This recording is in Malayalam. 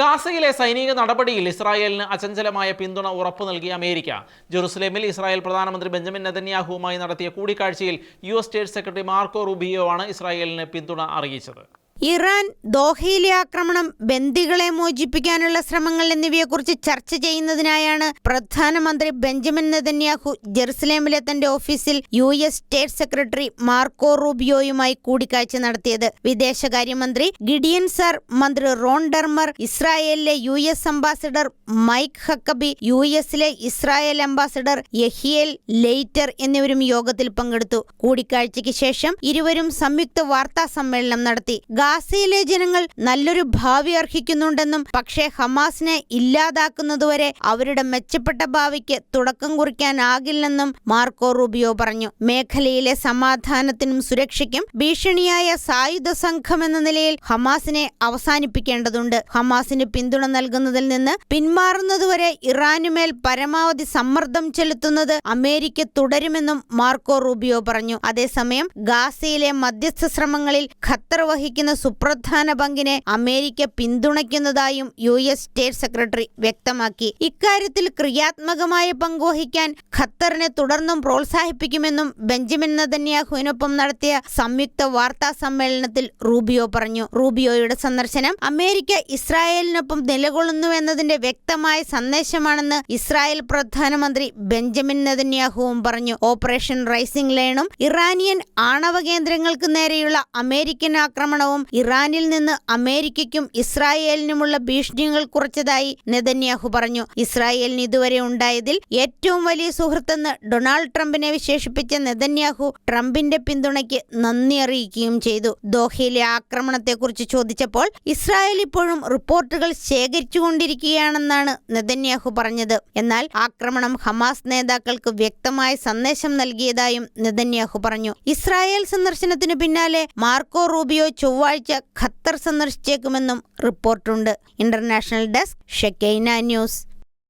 ഗാസയിലെ സൈനിക നടപടിയിൽ ഇസ്രായേലിന് അചഞ്ചലമായ പിന്തുണ ഉറപ്പു നൽകിയ അമേരിക്ക. ജെറുസലേമിൽ ഇസ്രായേൽ പ്രധാനമന്ത്രി ബെഞ്ചമിൻ നെതന്യാഹുവുമായി നടത്തിയ കൂടിക്കാഴ്ചയിൽ U S state secretary Marco Rubio ആണ് ഇസ്രായേലിന് പിന്തുണ അറിയിച്ചത്. ഇറാൻ ദോഹയിലെ ആക്രമണം ബന്ദികളെ മോചിപ്പിക്കാനുള്ള ശ്രമങ്ങൾ എന്നിവയെക്കുറിച്ച് ചർച്ച ചെയ്യുന്നതിനായാണ് പ്രധാനമന്ത്രി ബെഞ്ചമിൻ നെതന്യാഹു ജെറുസലേമിലെ തന്റെ ഓഫീസിൽ U S state secretary Marco റൂബിയോയുമായി കൂടിക്കാഴ്ച നടത്തിയത്. വിദേശകാര്യമന്ത്രി ഗിഡിയൻ സർ മന്ത്രി റോൺ ഡെർമർ ഇസ്രായേലിലെ U S ambassador Mike Huckabee U എസിലെ ഇസ്രായേൽ അംബാസിഡർ യഹിയേൽ ലെയ്റ്റർ എന്നിവരും യോഗത്തിൽ പങ്കെടുത്തു. കൂടിക്കാഴ്ചയ്ക്ക് ശേഷം ഇരുവരും സംയുക്ത വാർത്താ സമ്മേളനം നടത്തി. ഗാസയിലെ ജനങ്ങൾ നല്ലൊരു ഭാവി അർഹിക്കുന്നുണ്ടെന്നും പക്ഷേ ഹമാസിനെ ഇല്ലാതാക്കുന്നതുവരെ അവരുടെ മെച്ചപ്പെട്ട ഭാവിക്ക് തുടക്കം കുറിക്കാനാകില്ലെന്നും മാർക്കോ റൂബിയോ പറഞ്ഞു. മേഖലയിലെ സമാധാനത്തിനും സുരക്ഷയ്ക്കും ഭീഷണിയായ സായുധ സംഘം എന്ന നിലയിൽ ഹമാസിനെ അവസാനിപ്പിക്കേണ്ടതുണ്ട്. ഹമാസിന് പിന്തുണ നൽകുന്നതിൽ നിന്ന് പിന്മാറുന്നതുവരെ ഇറാനുമേൽ പരമാവധി സമ്മർദ്ദം ചെലുത്തുന്നത് അമേരിക്ക തുടരുമെന്നും മാർക്കോ റൂബിയോ പറഞ്ഞു. അതേസമയം ഗാസയിലെ മധ്യസ്ഥ ശ്രമങ്ങളിൽ ഖത്തർ വഹിക്കുന്ന സുപ്രധാന പങ്കിനെ അമേരിക്ക പിന്തുണയ്ക്കുന്നതായും യു എസ് സ്റ്റേറ്റ് സെക്രട്ടറി വ്യക്തമാക്കി. ഇക്കാര്യത്തിൽ ക്രിയാത്മകമായ പങ്കുവഹിക്കാൻ ഖത്തറിനെ തുടർന്നും പ്രോത്സാഹിപ്പിക്കുമെന്നും ബെഞ്ചമിൻ നദന്യാഹുവിനൊപ്പം നടത്തിയ സംയുക്ത വാർത്താ സമ്മേളനത്തിൽ റൂബിയോ പറഞ്ഞു. റൂബിയോയുടെ സന്ദർശനം അമേരിക്ക ഇസ്രായേലിനൊപ്പം നിലകൊള്ളുന്നുവെന്നതിന്റെ വ്യക്തമായ സന്ദേശമാണെന്ന് ഇസ്രായേൽ പ്രധാനമന്ത്രി ബെഞ്ചമിൻ നെതന്യാഹുവും പറഞ്ഞു. ഓപ്പറേഷൻ റൈസിംഗ് ലൈനും ഇറാനിയൻ ആണവ കേന്ദ്രങ്ങൾക്ക് നേരെയുള്ള അമേരിക്കൻ ആക്രമണവും ഇറാനിൽ നിന്ന് അമേരിക്കയ്ക്കും ഇസ്രായേലിനുമുള്ള ഭീഷണികൾ കുറച്ചതായി നെതന്യാഹു പറഞ്ഞു. ഇസ്രായേലിന് ഇതുവരെ ഉണ്ടായതിൽ ഏറ്റവും വലിയ സുഹൃത്തെന്ന് ഡൊണാൾഡ് ട്രംപിനെ വിശേഷിപ്പിച്ച നെതന്യാഹു ട്രംപിന്റെ പിന്തുണയ്ക്ക് നന്ദി അറിയിക്കുകയും ചെയ്തു. ദോഹയിലെ ആക്രമണത്തെക്കുറിച്ച് ചോദിച്ചപ്പോൾ ഇസ്രായേൽ ഇപ്പോഴും റിപ്പോർട്ടുകൾ ശേഖരിച്ചുകൊണ്ടിരിക്കുകയാണെന്നാണ് നെതന്യാഹു പറഞ്ഞത്. എന്നാൽ ആക്രമണം ഹമാസ് നേതാക്കൾക്ക് വ്യക്തമായ സന്ദേശം നൽകിയതായും നെതന്യാഹു പറഞ്ഞു. ഇസ്രായേൽ സന്ദർശനത്തിനു പിന്നാലെ മാർക്കോ റൂബിയോ ചൊവ്വാഴ്ച ഖത്തർ സന്ദർശിച്ചേക്കുമെന്നും റിപ്പോർട്ടുണ്ട്. International desk Shekinah news.